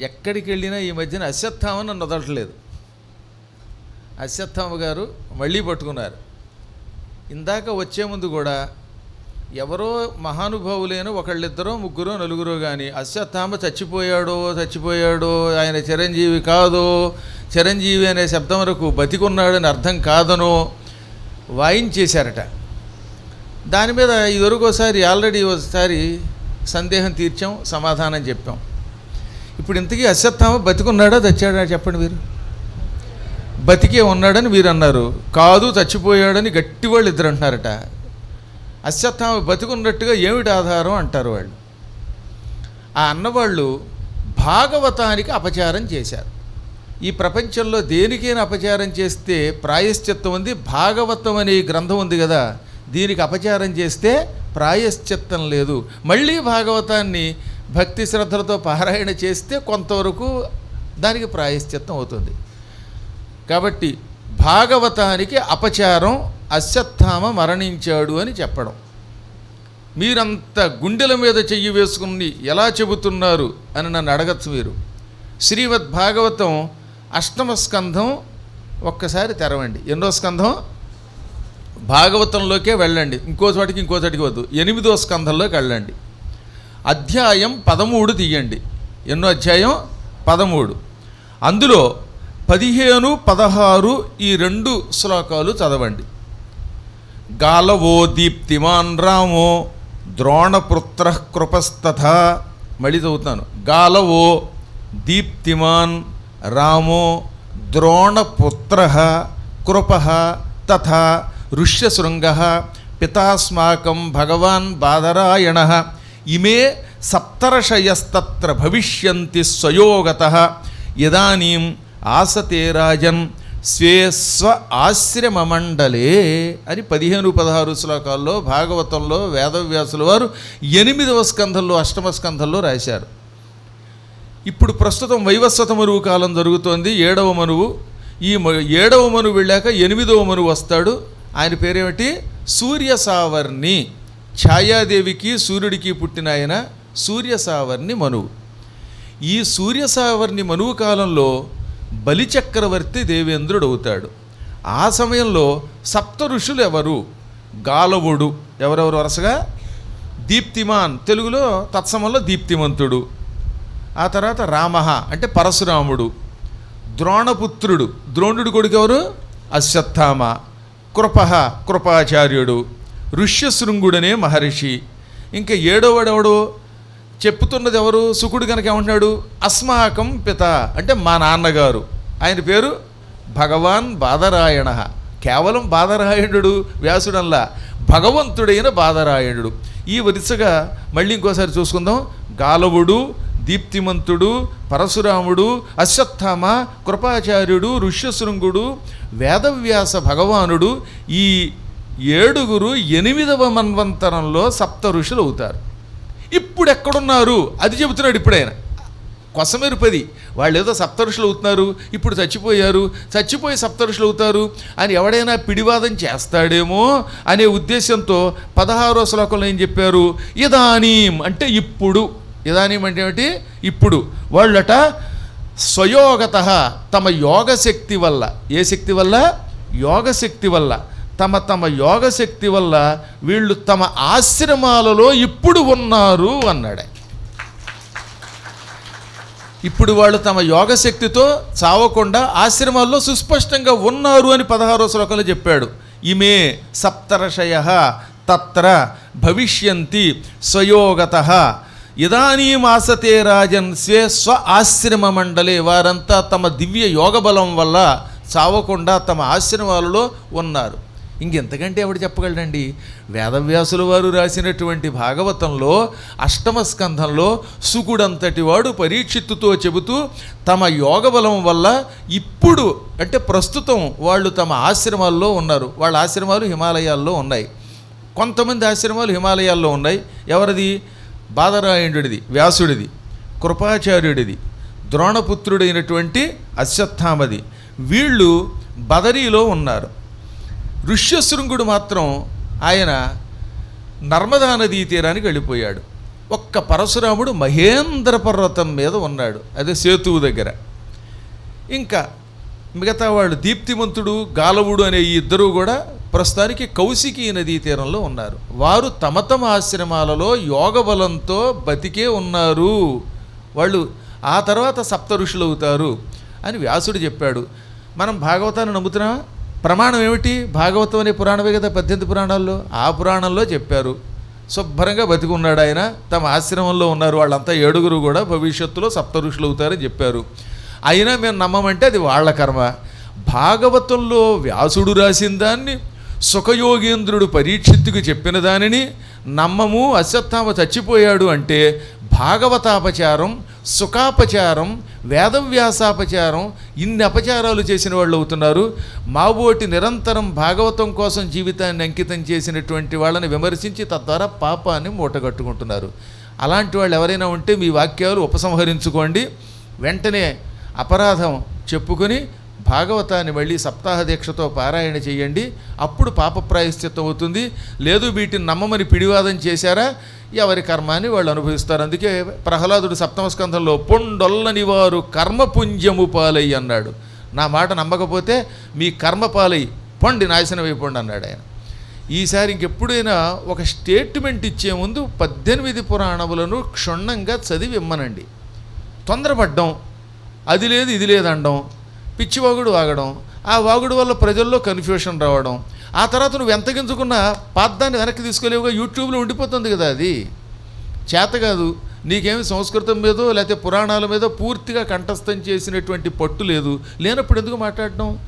ఎక్కడికి వెళ్ళినా ఈ మధ్యన అశ్వత్థామ నన్ను వదలట్లేదు. అశ్వత్థామ గారు మళ్ళీ పట్టుకున్నారు. ఇందాక వచ్చే ముందు కూడా ఎవరో మహానుభావులైన ఒకళ్ళిద్దరో ముగ్గురో నలుగురో కానీ అశ్వత్థామ చచ్చిపోయాడో చచ్చిపోయాడో ఆయన చిరంజీవి కాదో చిరంజీవి అనే శబ్దం వరకు బతికున్నాడని అర్థం కాదనో వాయించేశారట. దాని మీద ఇదివరకు ఒకసారి ఆల్రెడీ ఒకసారి సందేహం తీర్చాం సమాధానం చెప్పాం. ఇప్పుడు ఇంతకీ అశ్వత్థామ బతికున్నాడా తెచ్చాడా చెప్పండి మీరు? బతికే ఉన్నాడని మీరు అన్నారు కాదు చచ్చిపోయాడని గట్టి వాళ్ళు ఇద్దరు అంటున్నారట అశ్వత్థామ బతికున్నట్టుగా ఏమిటి ఆధారం అంటారు వాళ్ళు? ఆ అన్నవాళ్ళు భాగవతానికి అపచారం చేశారు. ఈ ప్రపంచంలో దేనికైనా అపచారం చేస్తే ప్రాయశ్చిత్తం ఉంది భాగవతం అనే గ్రంథం ఉంది కదా దీనికి అపచారం చేస్తే ప్రాయశ్చిత్తం లేదు. మళ్ళీ భాగవతాన్ని భక్తి శ్రద్ధలతో పారాయణ చేస్తే కొంతవరకు దానికి ప్రాయశ్చిత్తం అవుతుంది. కాబట్టి భాగవతానికి అపచారం అశ్వత్థామ మరణించాడు అని చెప్పడం. మీరంత గుండెల మీద చెయ్యి వేసుకుని ఎలా చెబుతున్నారు అని నన్ను అడగచ్చు మీరు. శ్రీమద్ భాగవతం అష్టమ స్కంధం ఒక్కసారి తెరవండి. ఎన్నో స్కంధం? భాగవతంలోకే వెళ్ళండి. ఇంకో చోటికి ఇంకో చోటికి వద్దు. ఎనిమిదో స్కంధంలోకి వెళ్ళండి. అధ్యాయం పదమూడు తీయండి. ఎన్నో అధ్యాయం? పదమూడు. అందులో పదిహేను పదహారు ఈ రెండు శ్లోకాలు చదవండి. గాలవో దీప్తిమాన్ రామో ద్రోణపుత్ర కృపస్తథ. మళ్ళీ చదువుతాను గాలవో దీప్తిమాన్ రామో ద్రోణపుత్ర కృప తథ ఋష్యశృంగ పితాస్మాకం భగవాన్ బాదరాయణ. ఇమే సప్తర్షయస్తత్ర భవిష్యంతి స్వయోగత. ఇదానీం ఆసతే రాజన్ స్వే స్వ మండలే అని పదిహేను పదహారు శ్లోకాల్లో భాగవతంలో వేదవ్యాసుల వారు ఎనిమిదవ స్కంధంలో అష్టమ స్కంధంలో రాశారు. ఇప్పుడు ప్రస్తుతం వైవస్వత మరువు కాలం జరుగుతోంది. ఏడవ మనువు ఈ మ- ఏడవ మనువు వెళ్ళాక ఎనిమిదవ మనువు వస్తాడు. ఆయన పేరేమిటి? సూర్య సావర్ణి ఛాయాదేవికి సూర్యుడికి పుట్టిన ఆయన సూర్యసావర్ణి మనువు. ఈ సూర్యసావర్ణి మనువు కాలంలో బలిచక్రవర్తి దేవేంద్రుడు అవుతాడు ఆ సమయంలో సప్త ఋషులు ఎవరు గాలవుడు. ఎవరెవరు వరుసగా? దీప్తిమాన్. తెలుగులో తత్సమంలో దీప్తిమంతుడు. ఆ తర్వాత రామ అంటే పరశురాముడు. ద్రోణపుత్రుడు. ద్రోణుడు కొడుకు ఎవరు అశ్వత్థామ. కృప కృపాచార్యుడు. ఋష్యశృంగుడనే మహర్షి. ఇంకా ఏడోవాడెవడు? చెప్పుతున్నది ఎవరు సుకుడు కనుక ఏమంటున్నాడు? అస్మాకం పిత అంటే మా నాన్నగారు. ఆయన పేరు భగవాన్ బాదరాయణ. కేవలం బాదరాయణుడు వ్యాసుడల్లా. భగవంతుడైన బాదరాయణుడు. ఈ వరుసగా మళ్ళీ ఇంకోసారి చూసుకుందాం. గాలవుడు దీప్తిమంతుడు పరశురాముడు అశ్వత్థామ కృపాచార్యుడు ఋష్యశృంగుడు వేదవ్యాస భగవానుడు ఈ ఏడుగురు ఎనిమిదవ మన్వంతరంలో సప్త ఋషులు అవుతారు ఇప్పుడు ఎక్కడున్నారు అది చెబుతున్నాడు ఇప్పుడు ఆయన కొసమెరుపది. వాళ్ళు ఏదో సప్తరుషులు అవుతున్నారు ఇప్పుడు చచ్చిపోయారు చచ్చిపోయి సప్తరుషులు అవుతారు అని ఎవడైనా పిడివాదం చేస్తాడేమో అనే ఉద్దేశంతో పదహారో శ్లోకంలో ఏం చెప్పారు? ఇదానీం అంటే ఇప్పుడు. ఇదానీం అంటే ఏమిటి? ఇప్పుడు. వాళ్ళట స్వయోగత తమ యోగ శక్తి వల్ల. ఏ శక్తి వల్ల? యోగ శక్తి వల్ల. తమ తమ యోగశక్తి వల్ల వీళ్ళు తమ ఆశ్రమాలలో ఇప్పుడు ఉన్నారు అన్నాడే ఇప్పుడు వాళ్ళు తమ యోగశక్తితో చావకుండా ఆశ్రమాల్లో సుస్పష్టంగా ఉన్నారు అని పదహారో శ్లోకంలో చెప్పాడు. ఇమే సప్తరషయ తత్ర భవిష్యంతి స్వయోగత. ఇదానీమాసతే రాజన్ స్వే స్వ ఆశ్రమ మండలే వారంతా తమ దివ్య యోగ బలం వల్ల చావకుండా తమ ఆశ్రమాలలో ఉన్నారు. ఇంకెంతకంటే ఎవడు చెప్పగలడండి? వేదవ్యాసుల వారు రాసినటువంటి భాగవతంలో అష్టమ స్కంధంలో సుకుడంతటి వాడు పరీక్షిత్తుతో చెబుతూ తమ యోగ బలం వల్ల ఇప్పుడు అంటే ప్రస్తుతం వాళ్ళు తమ ఆశ్రమాల్లో ఉన్నారు. వాళ్ళ ఆశ్రమాలు హిమాలయాల్లో ఉన్నాయి. కొంతమంది ఆశ్రమాలు హిమాలయాల్లో ఉన్నాయి. ఎవరిది? బాదరాయణుడిది వ్యాసుడిది కృపాచార్యుడిది ద్రోణపుత్రుడైనటువంటి అశ్వత్థామది. వీళ్ళు బదరీలో ఉన్నారు. ఋష్యశృంగుడు మాత్రం ఆయన నర్మదా నదీ తీరానికి వెళ్ళిపోయాడు. ఒక్క పరశురాముడు మహేంద్ర పర్వతం మీద ఉన్నాడు అదే సేతువు దగ్గర. ఇంకా మిగతా వాళ్ళు దీప్తిమంతుడు గాలవుడు అనే ఈ ఇద్దరు కూడా ప్రస్తుతానికి కౌశికీ నదీ తీరంలో ఉన్నారు. వారు తమ తమ ఆశ్రమాలలో యోగ బలంతో బతికే ఉన్నారు. వాళ్ళు ఆ తర్వాత సప్త ఋషులు అవుతారు అని వ్యాసుడు చెప్పాడు. మనం భాగవతాన్ని నమ్ముతున్నామా? ప్రమాణం ఏమిటి? భాగవతం అనే పురాణమే కదా పద్దెనిమిది పురాణాల్లో? ఆ పురాణంలో చెప్పారు. శుభ్రంగా బతికున్నాడు ఆయన. తమ ఆశ్రమంలో ఉన్నారు. వాళ్ళంతా ఏడుగురు కూడా భవిష్యత్తులో సప్త ఋషులు అవుతారని చెప్పారు. అయినా మేము నమ్మమంటే అది వాళ్ళ కర్మ. భాగవతంలో వ్యాసుడు రాసిన దాన్ని సుఖయోగేంద్రుడు పరీక్షిత్తుకు చెప్పిన దానిని నమ్మము అశ్వత్థామ చచ్చిపోయాడు అంటే భాగవతాపచారం సుఖాపచారం వేదవ్యాసాపచారం ఇన్ని అపచారాలు చేసిన వాళ్ళు అవుతున్నారు. మావోటి నిరంతరం భాగవతం కోసం జీవితాన్ని అంకితం చేసినటువంటి వాళ్ళని విమర్శించి తద్వారా పాపాన్ని మూటగట్టుకుంటున్నారు. అలాంటి వాళ్ళు ఎవరైనా ఉంటే మీ వాక్యాలు ఉపసంహరించుకోండి. వెంటనే అపరాధం చెప్పుకొని భాగవతాన్ని మళ్ళీ సప్తాహ దీక్షతో పారాయణ చేయండి. అప్పుడు పాప ప్రాయశ్చిత్తం అవుతుంది. లేదు వీటిని నమ్మమని పిడివాదం చేశారా? ఎవరి కర్మాన్ని వాళ్ళు అనుభవిస్తారు. అందుకే ప్రహ్లాదుడు సప్తమస్కంధంలో పొండొల్లని వారు కర్మపుంజము పాలై అన్నాడు. నా మాట నమ్మకపోతే మీ కర్మ పాలై పొండి నాశనం అయిపోండి అన్నాడు ఆయన. ఈసారి ఇంకెప్పుడైనా ఒక స్టేట్మెంట్ ఇచ్చే ముందు పద్దెనిమిది పురాణములను క్షుణ్ణంగా చదివి ఇమ్మనండి తొందరపడ్డం. అది లేదు ఇది లేదు పిచ్చి వాగుడు వాగడం ఆ వాగుడు వల్ల ప్రజల్లో కన్ఫ్యూషన్ రావడం. ఆ తర్వాత నువ్వు ఎంత గింజుకున్నా వెనక్కి తీసుకోలేవుగా యూట్యూబ్లో ఉండిపోతుంది కదా అది. చేత కాదు నీకేమి సంస్కృతం మీదో లేకపోతే పురాణాల మీద పూర్తిగా కంఠస్థం చేసినటువంటి పట్టు లేదు. లేనప్పుడు ఎందుకు మాట్లాడడం?